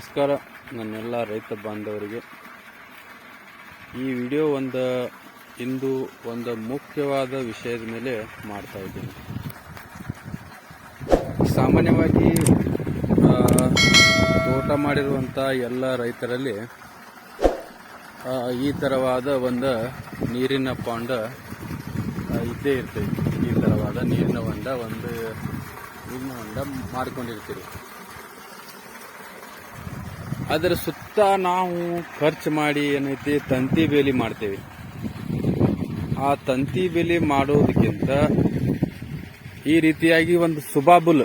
ನಮಸ್ಕಾರ, ನನ್ನೆಲ್ಲ ರೈತ ಬಾಂಧವರಿಗೆ. ಈ ವಿಡಿಯೋ ಒಂದು, ಇಂದು ಒಂದು ಮುಖ್ಯವಾದ ವಿಷಯದ ಮೇಲೆ ಮಾಡ್ತಾ ಇದ್ದೀನಿ. ಸಾಮಾನ್ಯವಾಗಿ ತೋಟ ಮಾಡಿರುವಂಥ ಎಲ್ಲ ರೈತರಲ್ಲಿ ಈ ಥರವಾದ ಒಂದು ನೀರಿನ ಪಾಂಡ ಇದ್ದೇ ಇರ್ತೈತಿ. ಈ ಥರವಾದ ನೀರಿನ ಹೊಂಡ, ಒಂದು, ನೀರಿನ ಹೊಂಡ ಮಾಡ್ಕೊಂಡಿರ್ತೀರಿ ಅದರ ಸುತ್ತ ನಾವು ಖರ್ಚು ಮಾಡಿ ಏನೈತಿ ತಂತಿ ಬೇಲಿ ಮಾಡ್ತೇವೆ. ಆ ತಂತಿ ಬೇಲಿ ಮಾಡೋದಕ್ಕಿಂತ ಈ ರೀತಿಯಾಗಿ ಒಂದು ಸುಬಾಬುಲ್,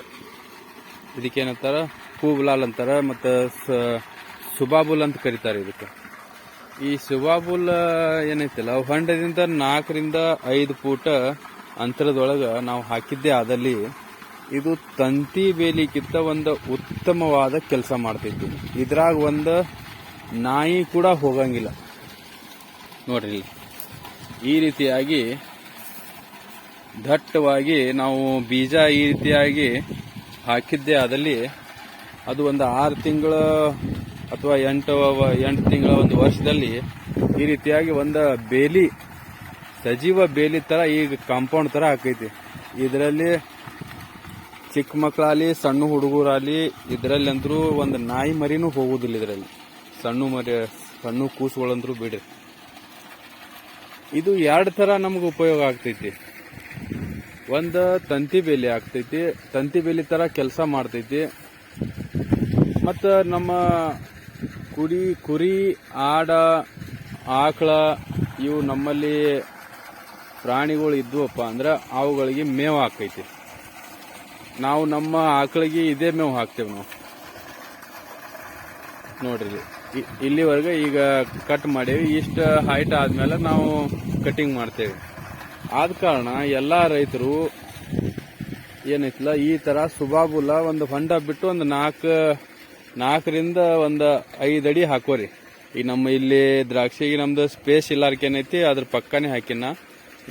ಇದಕ್ಕೇನಂತಾರ ಹೂಬುಲಾಲ್ ಅಂತಾರ, ಮತ್ತು ಸುಬಾಬುಲ್ ಅಂತ ಕರೀತಾರೆ ಇದಕ್ಕೆ. ಈ ಸುಬಾಬುಲ್ ಏನೈತಿಲ್ಲ ಹೊಂಡದಿಂದ ನಾಲ್ಕರಿಂದ ಐದು ಫೂಟ ಅಂತರದೊಳಗೆ ನಾವು ಹಾಕಿದ್ದೇ ಆದಲ್ಲಿ ಇದು ತಂತಿ ಬೇಲಿಕ್ಕಿಂತ ಒಂದು ಉತ್ತಮವಾದ ಕೆಲಸ ಮಾಡ್ತಿತ್ತು. ಇದ್ರಾಗ ಒಂದು ನಾಯಿ ಕೂಡ ಹೋಗಂಗಿಲ್ಲ. ನೋಡ್ರಿ. ಈ ರೀತಿಯಾಗಿ ದಟ್ಟವಾಗಿ ನಾವು ಬೀಜ ಈ ರೀತಿಯಾಗಿ ಹಾಕಿದ್ದೇ ಆದಲ್ಲಿ ಅದು ಒಂದು ಆರು ತಿಂಗಳ ಅಥವಾ ಎಂಟು ಎಂಟು ತಿಂಗಳ ಒಂದು ವರ್ಷದಲ್ಲಿ ಈ ರೀತಿಯಾಗಿ ಒಂದು ಬೇಲಿ, ಸಜೀವ ಬೇಲಿ ಥರ ಈಗ ಕಾಂಪೌಂಡ್ ಥರ ಹಾಕೈತಿ. ಇದರಲ್ಲಿ ಚಿಕ್ಕ ಮಕ್ಕಳಾಗಲಿ ಸಣ್ಣ ಹುಡುಗರಾಗಲಿ ಇದರಲ್ಲಿ ಅಂದ್ರೂ ಒಂದು ನಾಯಿ ಮರಿನೂ ಹೋಗುವುದಿಲ್ಲ ಇದರಲ್ಲಿ. ಸಣ್ಣ ಮರಿ, ಸಣ್ಣ ಕೂಸುಗಳಂದ್ರೂ ಬಿಡ್ರಿ. ಇದು ಎರಡು ಥರ ನಮ್ಗೆ ಉಪಯೋಗ ಆಗ್ತೈತಿ. ಒಂದು ತಂತಿ ಬೇಲಿ ಆಗ್ತೈತಿ, ತಂತಿ ಬೇಲಿ ಥರ ಕೆಲಸ ಮಾಡ್ತೈತಿ. ಮತ್ತು ನಮ್ಮ ಕುರಿ ಕುರಿ, ಆಡ, ಆಕಳ ಇವು ನಮ್ಮಲ್ಲಿ ಪ್ರಾಣಿಗಳು ಇದ್ವಪ್ಪ ಅಂದ್ರೆ ಅವುಗಳಿಗೆ ಮೇವು ಹಾಕೈತಿ. ನಾವು ನಮ್ಮ ಆಕಳಿಗೆ ಇದೇ ಮೇವು ಹಾಕ್ತೇವೆ ನಾವು. ನೋಡ್ರಿ ಇಲ್ಲಿವರೆಗೆ ಈಗ ಕಟ್ ಮಾಡೇವಿ. ಇಷ್ಟು ಹೈಟ್ ಆದಮೇಲೆ ನಾವು ಕಟಿಂಗ್ ಮಾಡ್ತೇವೆ. ಆದ ಕಾರಣ ಎಲ್ಲಾ ರೈತರು ಏನೈತಿಲ್ಲ, ಈ ತರ ಸುಬಾಬುಲ ಒಂದು ಹೊಂಡ ಬಿಟ್ಟು ಒಂದು ನಾಲ್ಕು, ನಾಲ್ಕರಿಂದ ಒಂದು ಐದು ಅಡಿ ಹಾಕೋರಿ. ಈಗ ನಮ್ಮ ಇಲ್ಲಿ ದ್ರಾಕ್ಷಿಗೆ ನಮ್ದು ಸ್ಪೇಸ್ ಇಲ್ಲಾರ್ಕೇನೈತಿ, ಅದ್ರ ಪಕ್ಕನೇ ಹಾಕಿನ.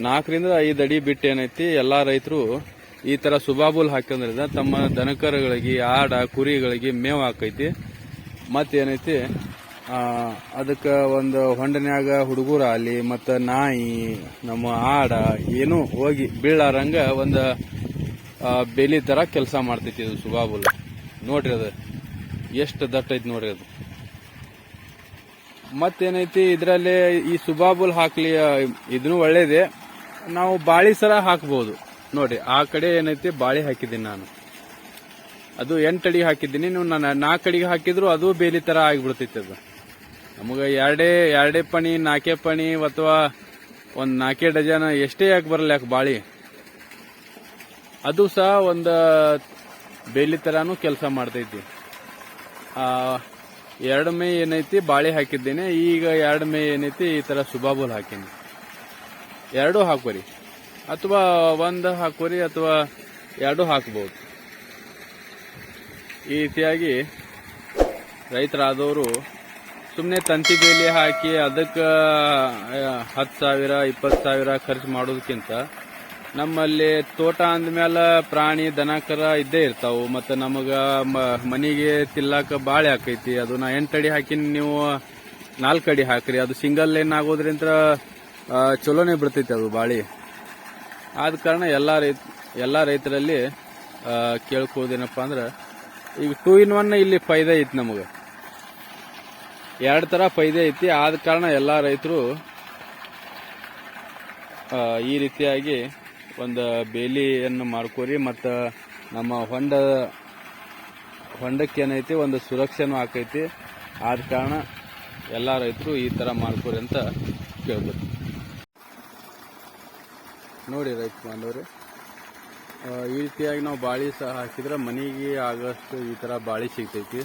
ನಾಲ್ಕರಿಂದ ಐದು ಅಡಿ ಬಿಟ್ಟು ಏನೈತಿ, ಎಲ್ಲಾ ರೈತರು ಈ ತರ ಸುಬಾಬುಲ್ ಹಾಕಿದ್ರಿಂದ ತಮ್ಮ ದನಕರಗಳಿಗೆ, ಆಡ, ಕುರಿಗಳಿಗೆ ಮೇವು ಹಾಕೈತಿ ಮತ್ತೇನೈತಿ? ಅದಕ್ಕೆ ಒಂದು ಹೊಂಡನ್ಯಾಗ ಹುಡುಗರ ಅಲ್ಲಿ, ಮತ್ತು ನಾಯಿ, ನಮ್ಮ ಆಡ, ಏನು ಹೋಗಿ ಬೀಳಾರಂಗ ಒಂದು ಬೆಲಿ ತರ ಕೆಲಸ ಮಾಡ್ತೈತಿ ಇದು ಸುಬಾಬುಲ್. ನೋಡ್ರಿ ಅದು. ಎಷ್ಟು ದಟ್ಟ ಐತಿ ನೋಡ್ರಿ ಅದು. ಮತ್ತೇನೈತಿ ಇದರಲ್ಲಿ ಈ ಸುಬಾಬುಲ್ ಹಾಕ್ಲಿ ಇದನ್ನು ಒಳ್ಳೇದೇ. ನಾವು ಬಾಳಿ ಸರ ಹಾಕ್ಬೋದು. ನೋಡಿ, ಆ ಕಡೆ ಏನೈತಿ? ಬಾಳೆ ಹಾಕಿದ್ದೀನಿ ನಾನು. ಅದು ಎಂಟಡಿ ಹಾಕಿದ್ದೀನಿ. ನೀವು ನಾನು ನಾಲ್ಕು ಅಡಿಗೆ ಹಾಕಿದ್ರು ಅದು ಬೇಲಿ ತರ ಆಗಿಬಿಡ್ತೈತಿ ಅದು. ನಮಗೆ ಎರಡೇ ಎರಡೇ ಪಣಿ, ನಾಲ್ಕೇ ಪಣಿ ಅಥವಾ ಒಂದು ನಾಲ್ಕೇ ಡಜನ್ ಎಷ್ಟೇ ಯಾಕೆ ಬರಲ್ಲ ಯಾಕೆ ಬಾಳಿ? ಅದು ಸಹ ಒಂದು ಬೇಲಿ ತರಾನು ಕೆಲಸ ಮಾಡ್ತೈತಿ. ಎರಡು ಮೇ ಏನೈತಿ? ಬಾಳೆ ಹಾಕಿದ್ದೀನಿ. ಈಗ ಎರಡು ಮೇ ಏನೈತಿ? ಈ ತರ ಸುಬಾಬುಲ್ ಹಾಕೀನಿ. ಎರಡೂ ಹಾಕೋರಿ ಅಥವಾ ಒಂದು ಹಾಕೋರಿ ಅಥವಾ ಎರಡು ಹಾಕ್ಬೋದು ಈ ರೀತಿಯಾಗಿ ರೈತರಾದವರು ಸುಮ್ಮನೆ ತಂತಿ ಬೇಲಿ ಹಾಕಿ ಅದಕ್ಕೆ ಹತ್ತು ಸಾವಿರ, ಇಪ್ಪತ್ತು ಸಾವಿರ ಖರ್ಚು ಮಾಡೋದಕ್ಕಿಂತ ನಮ್ಮಲ್ಲಿ ತೋಟ ಅಂದಮೇಲೆ ಪ್ರಾಣಿ ದನಕರ ಇದ್ದೇ ಇರ್ತಾವು. ಮತ್ತು ನಮಗೆ ಮನೆಗೆ ತಿಲ್ಲಾಕ ಬಾಳೆ ಹಾಕೈತಿ ಅದು ನಾ ಎಂಟು ಅಡಿ ಹಾಕಿ ನೀವು ನಾಲ್ಕು ಅಡಿ ಹಾಕ್ರಿ. ಅದು ಸಿಂಗಲ್ ಲೈನ್ ಆಗೋದ್ರಿಂದ ಚಲೋನೆ ಬಿಡ್ತೈತಿ ಅದು ಬಾಳಿ. ಆದ ಕಾರಣ ಎಲ್ಲ ರೈತ, ಎಲ್ಲ ರೈತರಲ್ಲಿ ಕೇಳ್ಕೋದೇನಪ್ಪ ಅಂದ್ರೆ, ಈಗ ಟೂ ಇನ್ ಒನ್ ಇಲ್ಲಿ ಫೈದೆ ಐತಿ ನಮಗೆ. ಎರಡು ಥರ ಫೈದೆ ಐತಿ. ಆದ ಕಾರಣ ಎಲ್ಲ ರೈತರು ಈ ರೀತಿಯಾಗಿ ಒಂದು ಬೇಲಿಯನ್ನು ಮಾಡ್ಕೋರಿ ಮತ್ತು ನಮ್ಮ ಹೊಂಡ, ಹೊಂಡಕ್ಕೆ ಏನೈತಿ, ಒಂದು ಸುರಕ್ಷೆನೂ ಆಕೈತಿ. ಆದ ಕಾರಣ ಎಲ್ಲ ರೈತರು ಈ ಥರ ಮಾಡ್ಕೋರಿ ಅಂತ ಕೇಳ್ಬೋದು. ನೋಡಿ ರೈತ ಬಾಂಧವ್ರೆ. ಈ ರೀತಿಯಾಗಿ ನಾವು ಬಾಳಿ ಸಹ ಹಾಕಿದ್ರೆ ಮನೆಗೆ ಆಗಷ್ಟು ಈ ಥರ ಬಾಳಿ ಸಿಗ್ತೈತಿ.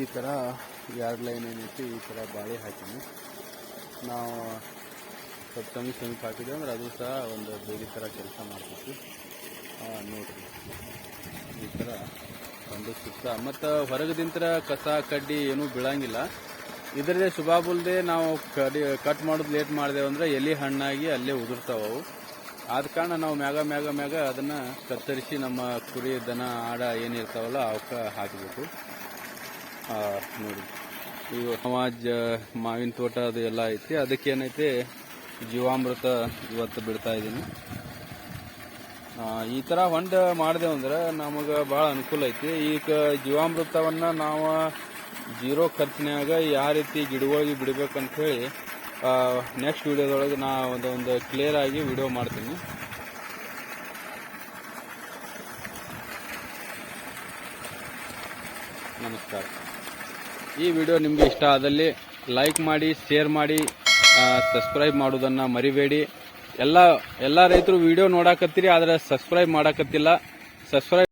ಈ ಥರ ಎರಡು ಲೈನ್ ಏನೈತಿ, ಈ ಥರ ಬಾಳಿ ಹಾಕಿದ್ವಿ. ನಾವು ಸ್ವಲ್ಪ ಕಮ್ಮಿ ಸಮೀಪ ಹಾಕಿದ್ವಿ ಅಂದ್ರೆ ಅದು ಸಹ ಒಂದು ಬೇರೆ ಥರ ಕೆಲಸ ಮಾಡ್ತೈತಿ. ನೋಡಿರಿ ನೋಡ್ರಿ. ಈ ಥರ ಒಂದು ಸುತ್ತ. ಮತ್ತು ಹೊರಗದಿಂತರ ಕಸ, ಕಡ್ಡಿ ಏನೂ ಬೀಳಂಗಿಲ್ಲ. ಇದರದೇ ಸುಬಾಬುಲ್ದೆ ನಾವು ಕಟ್ ಮಾಡೋದು ಲೇಟ್ ಮಾಡಿದೆವು ಅಂದ್ರೆ ಎಲೆ ಹಣ್ಣಾಗಿ ಅಲ್ಲೇ ಉದುರ್ತಾವ ಅವು. ಆದ ಕಾರಣ ನಾವು ಮ್ಯಾಗ ಮ್ಯಾಗ ಮ್ಯಾಗ ಅದನ್ನ ಕತ್ತರಿಸಿ ನಮ್ಮ ಕುರಿ ದನ, ಆಡ ಏನಿರ್ತಾವಲ್ಲ ಅವಕ್ಕೆ ಹಾಕಬೇಕು ನೋಡಿ. ಈಗ ಸಮಾಜ, ಮಾವಿನ ತೋಟ ಅದು ಎಲ್ಲ ಐತಿ. ಅದಕ್ಕೆ ಏನೈತಿ, ಜೀವಾಮೃತ ಇವತ್ತು ಬಿಡ್ತಾ ಇದ್ದೀನಿ ಈ ತರ ಹೊಂಡ ಮಾಡಿದೆವು ಅಂದ್ರೆ ನಮಗೆ ಭಾಳ ಅನುಕೂಲ ಐತಿ. ಈಗ ಜೀವಾಮೃತವನ್ನ ನಾವು ಜೀರೋ ಖರ್ಚಿನಾಗ ಯಾವ ರೀತಿ ಗಿಡಗಳಿಗೆ ಬಿಡಬೇಕಂತ ಹೇಳಿ ನೆಕ್ಸ್ಟ್ ವಿಡಿಯೋದೊಳಗೆ ನಾ ಒಂದೊಂದು ಕ್ಲಿಯರ್ ಆಗಿ ವಿಡಿಯೋ ಮಾಡ್ತೀನಿ. ನಮಸ್ಕಾರ. ಈ ವಿಡಿಯೋ ನಿಮಗೆ ಇಷ್ಟ ಆದಲ್ಲಿ ಲೈಕ್ ಮಾಡಿ ಶೇರ್ ಮಾಡಿ ಸಬ್ಸ್ಕ್ರೈಬ್ ಮಾಡೋದನ್ನು ಮರಿಬೇಡಿ. ಎಲ್ಲ ಎಲ್ಲ ರೈತರು ವಿಡಿಯೋ ನೋಡಾಕತ್ತೀರಿ, ಆದ್ರೆ ಸಬ್ಸ್ಕ್ರೈಬ್ ಮಾಡಾಕತ್ತಿಲ್ಲ. ಸಬ್ಸ್ಕ್ರೈಬ್